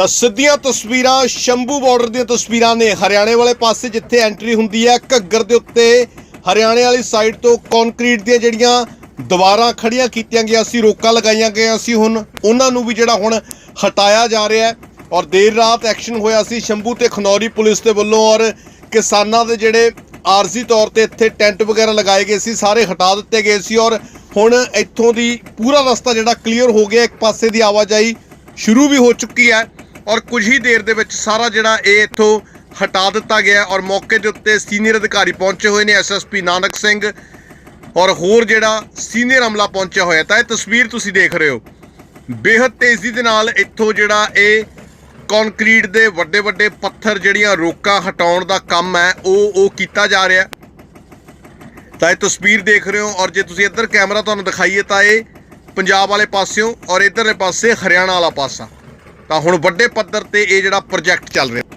ਤਾਂ ਸਿੱਧੀਆਂ ਤਸਵੀਰਾਂ ਸ਼ੰਭੂ ਬਾਰਡਰ ਦੀਆਂ ਤਸਵੀਰਾਂ ਨੇ ਹਰਿਆਣੇ ਵਾਲੇ ਪਾਸੇ ਜਿੱਥੇ ਐਂਟਰੀ ਹੁੰਦੀ ਹੈ, ਘੱਗਰ ਦੇ ਉੱਤੇ ਹਰਿਆਣੇ ਵਾਲੀ ਸਾਈਡ ਤੋਂ ਕੰਕਰੀਟ ਦੀਆਂ ਜਿਹੜੀਆਂ ਦੀਵਾਰਾਂ ਖੜੀਆਂ ਕੀਤੀਆਂ ਗਈਆਂ ਸੀ, ਰੋਕਾਂ ਲਗਾਈਆਂ ਗਈਆਂ ਸੀ ਹੁਣ, ਉਹਨਾਂ ਨੂੰ ਵੀ ਜਿਹੜਾ ਹੁਣ ਹਟਾਇਆ ਜਾ ਰਿਹਾ ਹੈ ਔਰ ਦੇਰ ਰਾਤ ਐਕਸ਼ਨ ਹੋਇਆ ਸੀ ਸ਼ੰਭੂ ਤੇ ਖਨੌਰੀ ਪੁਲਿਸ ਦੇ ਵੱਲੋਂ ਔਰ ਕਿਸਾਨਾਂ ਦੇ ਜਿਹੜੇ ਆਰਜ਼ੀ ਤੌਰ ਤੇ ਇੱਥੇ ਟੈਂਟ ਵਗੈਰਾ ਲਗਾਏ ਗਏ ਸੀ, ਸਾਰੇ ਹਟਾ ਦਿੱਤੇ ਗਏ ਸੀ ਔਰ ਹੁਣ ਇੱਥੋਂ ਦੀ ਪੂਰਾ ਰਸਤਾ ਜਿਹੜਾ ਕਲੀਅਰ ਹੋ ਗਿਆ, ਇੱਕ ਪਾਸੇ ਦੀ ਆਵਾਜਾਈ ਸ਼ੁਰੂ ਵੀ ਹੋ ਚੁੱਕੀ ਹੈ। ਔਰ ਕੁਝ ਹੀ ਦੇਰ ਦੇ ਵਿੱਚ ਸਾਰਾ ਜਿਹੜਾ ਇਹ ਇੱਥੋਂ ਹਟਾ ਦਿੱਤਾ ਗਿਆ ਔਰ ਮੌਕੇ ਦੇ ਉੱਤੇ ਸੀਨੀਅਰ ਅਧਿਕਾਰੀ ਪਹੁੰਚੇ ਹੋਏ ਨੇ ਐਸਐਸਪੀ ਨਾਨਕ ਸਿੰਘ ਔਰ ਹੋਰ ਜਿਹੜਾ ਸੀਨੀਅਰ ਅਮਲਾ ਪਹੁੰਚਿਆ ਹੋਇਆ ਤਾਂ ਇਹ ਤਸਵੀਰ ਤੁਸੀਂ ਦੇਖ ਰਹੇ ਹੋ। ਬੇहद ਤੇਜ਼ੀ ਦੇ ਨਾਲ ਇੱਥੋਂ ਜਿਹੜਾ ਇਹ ਕੰਕਰੀਟ ਦੇ ਵੱਡੇ ਵੱਡੇ ਪੱਥਰ ਜਿਹੜੀਆਂ ਰੋਕਾਂ ਹਟਾਉਣ ਦਾ ਕੰਮ ਹੈ, ਉਹ ਉਹ ਕੀਤਾ ਜਾ ਰਿਹਾ ਤਾਂ ਇਹ ਤਸਵੀਰ ਦੇਖ ਰਹੇ ਹੋ ਔਰ ਜੇ ਤੁਸੀਂ ਇੱਧਰ ਕੈਮਰਾ ਤੁਹਾਨੂੰ ਦਿਖਾਈਏ ਤਾਂ ਇਹ ਪੰਜਾਬ ਵਾਲੇ ਪਾਸਿਓਂ ਔਰ ਇੱਧਰਲੇ ਪਾਸੇ ਹਰਿਆਣਾ ਵਾਲਾ ਪਾਸਾ। ਤਾਂ ਹੁਣ ਵੱਡੇ ਪੱਧਰ ਤੇ ਇਹ ਜਿਹੜਾ ਪ੍ਰੋਜੈਕਟ ਚੱਲ ਰਿਹਾ।